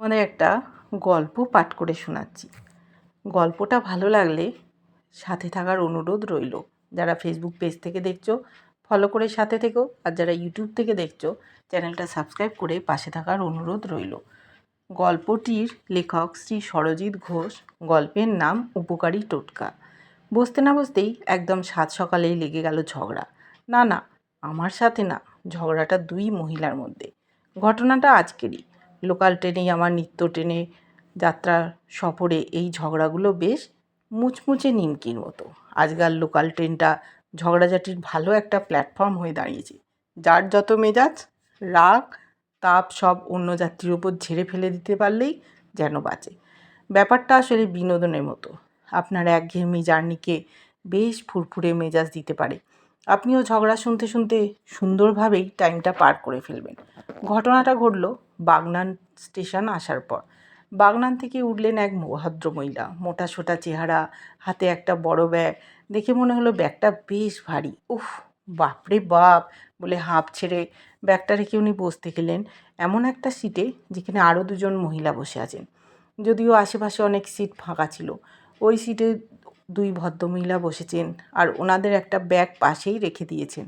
তোমাদের একটা গল্প পাঠ করে শোনাচ্ছি। গল্পটা ভালো লাগলে সাথে থাকার অনুরোধ রইল। যারা ফেসবুক পেজ থেকে দেখছ ফলো করে সাথে থেকো। আর যারা ইউটিউব থেকে দেখছ, চ্যানেলটা সাবস্ক্রাইব করে পাশে থাকার অনুরোধ রইল। গল্পটির লেখক শ্রী সরজিৎ ঘোষ, গল্পের নাম উপকারী টোটকা। বসতে না বসতেই একদম সাত সকালেই লেগে গেল ঝগড়া। না না, আমার সাথে না, ঝগড়াটা দুই মহিলার মধ্যে। ঘটনাটা আজকেরই। লোকাল ট্রেনেই আমার নিত্য ট্রেনে যাত্রা সফরে এই ঝগড়াগুলো বেশ মুচমুচে নিমকির মতো। আজকাল লোকাল ট্রেনটা ঝগড়াঝাটির ভালো একটা প্ল্যাটফর্ম হয়ে দাঁড়িয়েছে। যার যত মেজাজ, রাগ, তাপ সব অন্য যাত্রীর ওপর ঝেড়ে ফেলে দিতে পারলেই যেন বাঁচে। ব্যাপারটা আসলে বিনোদনের মতো। আপনার একঘেয়েমি জার্নিকে বেশ ফুরফুরে মেজাজ দিতে পারে। আপনিও ঝগড়া শুনতে শুনতে সুন্দরভাবেই টাইমটা পার করে ফেলবেন। ঘটনাটা ঘটল বাগনান স্টেশন আসার পর। বাগনান থেকে উঠলেন এক ভদ্রমহিলা মোটা সোটা চেহারা, হাতে একটা বড় ব্যাগ, দেখে মনে হলো ব্যাগটা বেশ ভারী। উফ, বাপরে বাপ বলে হাঁপ ছেড়ে ব্যাগটা রেখে উনি বসতে গেলেন এমন একটা সিটে যেখানে আরও দুজন মহিলা বসে আছেন। যদিও আশেপাশে অনেক সিট ফাঁকা ছিল। ওই সিটে দুই ভদ্রমহিলা বসেছেন আর ওনাদের একটা ব্যাগ পাশেই রেখে দিয়েছেন।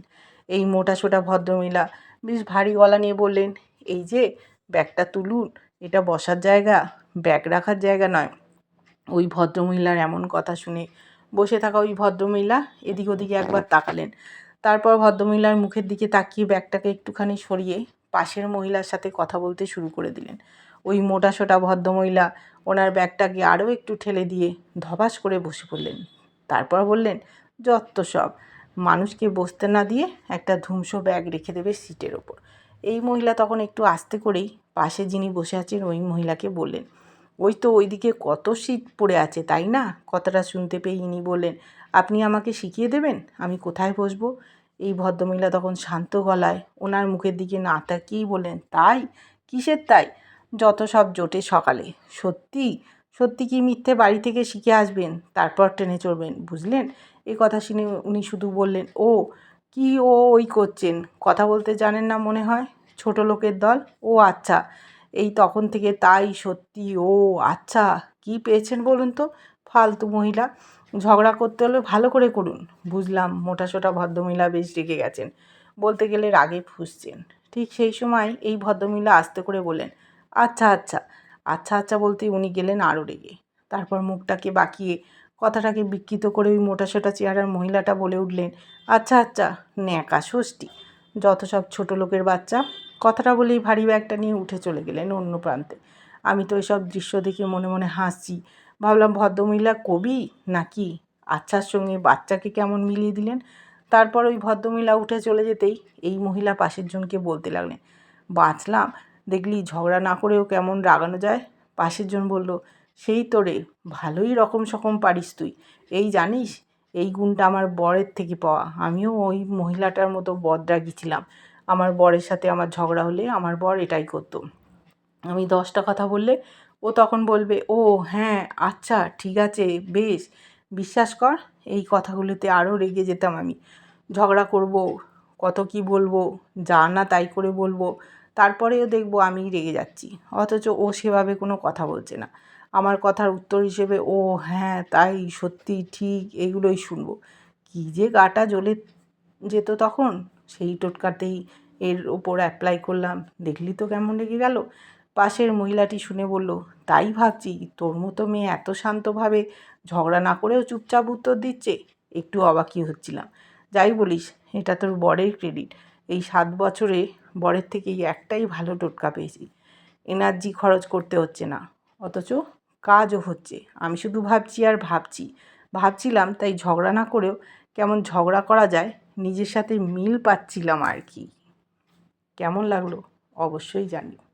এই মোটা সোটা ভদ্রমহিলা বেশ ভারী গলা নিয়ে বললেন, এই যে, ব্যাগটা তুলুন, এটা বসার জায়গা, ব্যাগ রাখার জায়গা নয়। ওই ভদ্রমহিলার এমন কথা শুনে বসে থাকা ওই ভদ্রমহিলা এদিক ওদিকে একবার তাকালেন। তারপর ভদ্রমহিলার মুখের দিকে তাকিয়ে ব্যাগটাকে একটুখানি সরিয়ে পাশের মহিলার সাথে কথা বলতে শুরু করে দিলেন। ওই মোটা সোটা ভদ্রমহিলা ওনার ব্যাগটাকে আরও একটু ঠেলে দিয়ে ধবাস করে বসে পড়লেন। তারপর বললেন যত সব। মানুষকে বসতে না দিয়ে একটা ধুমসো ব্যাগ রেখে দেবে সিটের ওপর। এই মহিলা তখন একটু আস্তে করেই পাশে যিনি বসে আছেন ওই মহিলাকে বললেন, ওই তো ওইদিকে কত শীত পড়ে আছে, তাই না? কথাটা শুনতে পেয়ে ইনি বললেন, আপনি আমাকে শিখিয়ে দেবেন? আমি কোথায় বসবো? এই ভদ্রমহিলা তখন শান্ত গলায় ওনার মুখের দিকে না তাকিয়েই বললেন, তাই? কিসের তাই? যত সব জোটে সকালে। সত্যি? সত্যি কি মিথ্যে বাড়ি থেকে শিখে আসবেন? তারপর ট্রেনে চড়বেন, বুঝলেন? এ কথা শুনে উনি শুধু বললেন, ও, কি ও ওই করছেন? কথা বলতে জানেন না মনে হয়? ছোট লোকের দল? ও আচ্ছা। এই তখন থেকে তাই সত্যি ও আচ্ছা। কি পেয়েছেন বলুন তো? ফালতু মহিলা। ঝগড়া করতে হলে ভালো করে করুন। বুঝলাম, মোটাসোটা ভদ্রমহিলা বেশ রেগে গেছেন। বলতে গেলে রাগে ফুসছেন। ঠিক সেই সময় এই ভদ্রমহিলা আস্তে করে বলেন আচ্ছা আচ্ছা। আচ্ছা আচ্ছা বলতে উনি গেলেন আরও রেগে। তারপর মুখটাকে বাঁকিয়ে কথাটাকে বিকৃত করে ওই মোটাসোটা চেহারার মহিলাটা বলে উঠলেন আচ্ছা আচ্ছা ন্যাকা ষষ্ঠী। যত সব ছোটো লোকের বাচ্চা, কথাটা বলেই ভারী ব্যাগটা নিয়ে উঠে চলে গেলেন অন্য প্রান্তে। আমি তো এসব দৃশ্য দেখে মনে মনে হাসছি ভাবলাম, ভদ্রমহিলা কবি নাকি? আচ্ছার সঙ্গে বাচ্চাকে কেমন মিলিয়ে দিলেন? তারপর ওই ভদ্রমহিলা উঠে চলে যেতেই এই মহিলা পাশের জনকে বলতে লাগলেন, বাঁচলাম দেখলি ঝগড়া না করেও কেমন রাগানো যায়? পাশের জন বলল, সেই তো রে, ভালোই রকম সকম পারিস তুই। এই জানিস, এই গুণটা আমার বরের থেকে পাওয়া। আমিও ওই মহিলাটার মতো বদরাগি ছিলাম। আমার বরের সাথে আমার ঝগড়া হলে আমার বর এটাই করতো। আমি দশটা কথা বললে ও তখন বলবে, ও হ্যাঁ আচ্ছা ঠিক আছে, বেশ। বিশ্বাস কর, এই কথাগুলোতে আরও রেগে যেতাম আমি। ঝগড়া করব, কত কি বলব, যা না তাই করে বলব তারপরেও দেখব আমি রেগে যাচ্ছি। অথচ ও সেভাবে কোনো কথা বলছে না। আমার কথার উত্তর হিসেবে, ও হ্যাঁ তাই, সত্যি, ঠিক, এগুলোই শুনব। কী যে গাটা জ্বলে যেত তখন, সেই টোটকাতেই এর ওপর অ্যাপ্লাই করলাম। দেখলি তো কেমন লেগে গেল? পাশের মহিলাটি শুনে বলল, তাই ভাবছি, তোর মতো মেয়ে এত শান্তভাবে ঝগড়া না করেও চুপচাপ উত্তর দিচ্ছে? একটু অবাকই হচ্ছিলাম। যাই বলিস, এটা তোর বরের ক্রেডিট এই সাত বছরে বরের থেকেই একটাই ভালো টোটকা পেয়েছি। এনার্জি খরচ করতে হচ্ছে না। অথচ কাজও হচ্ছে। আমি শুধু ভাবছি আর ভাবছি। ভাবছিলাম, তাই ঝগড়া না করেও কেমন ঝগড়া করা যায়, নিজের সাথে মিল পাচ্ছিলাম আর কি। কেমন লাগল? অবশ্যই জানিও।